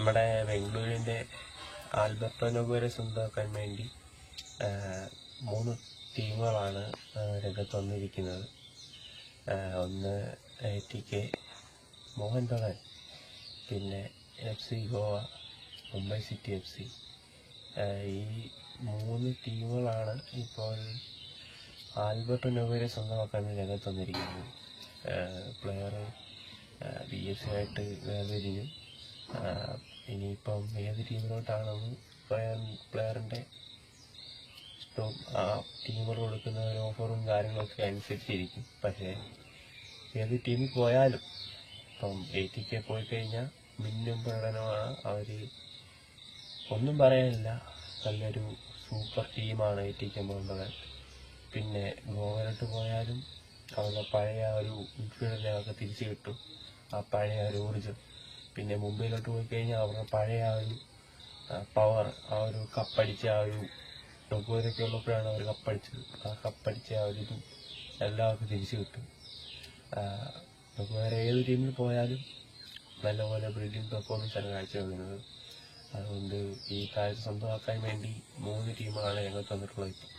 നമ്മുടെ ബാംഗ്ലൂരിന്റെ ആൽബർട്ടോ നൊഗോരെ സ്വന്തമാക്കാൻ വേണ്ടി മൂന്ന് ടീമുകളാണ് രംഗത്ത് വന്നിരിക്കുന്നത്. ഒന്ന് ടി കെ മോഹൻ ബഗാൻ പിന്നെ F C Goa Mumbai city F C. ഈ മൂന്ന് ടീമുകളാണ് ഇപ്പോൾ ആൽബർട്ടോ നൊഗോരെ സ്വന്തമാക്കാൻ രംഗത്ത് വന്നിരിക്കുന്നത്. പ്ലെയർ ബി എസ് സി ആയിട്ട് വേർതിരിഞ്ഞു. ഇനിയിപ്പം ഏത് ടീമിലോട്ടാണെന്ന് പ്ലെയർ പ്ലെയറിന്റെ ഇഷ്ടവും? ആ ടീമിൽ കൊടുക്കുന്ന ഒരു ഓഫറും കാര്യങ്ങളൊക്കെ അനുസരിച്ചിരിക്കും. പക്ഷേ ഏത് ടീമിൽ പോയാലും ഇപ്പം എ ടി കെ പോയി കഴിഞ്ഞാൽ മിന്നും പ്രകടനമാണ് അവർ ഒന്നും പറയാനില്ല. നല്ലൊരു സൂപ്പർ ടീമാണ് എ ടി കെ മോഹൻബഗാൻ പിന്നെ ഗോവയിലോട്ട് പോയാലും അവരുടെ പഴയ ഒരു മിഡ്ഫീൽഡിനെ അവർക്ക് തിരിച്ചു കിട്ടും. ആ പഴയ ഒരു ഊർജം പിന്നെ മുംബൈയിലോട്ട് പോയി കഴിഞ്ഞാൽ അവരുടെ പഴയ ആ ഒരു പവർ ആ ഒരു കപ്പടിച്ച ആ ഒരു ഡൊഗോരൊക്കെ ഉള്ളപ്പോഴാണ് അവർ കപ്പടിച്ചത്. ആ കപ്പടിച്ച ആ ഒരു ഇതും എല്ലാവർക്കും തിരിച്ചു കിട്ടും. വേറെ ഏത് ടീമിൽ പോയാലും നല്ലപോലെ ബ്രില്യൻ പെർഫോമൻസ് ആണ് കാഴ്ചവെക്കുന്നത്. അതുകൊണ്ട് ഈ കാഴ്ച സ്വന്തമാക്കാൻ വേണ്ടി മൂന്ന് ടീമാണ് ഞങ്ങൾ തന്നിട്ടുള്ളത് ഇപ്പം.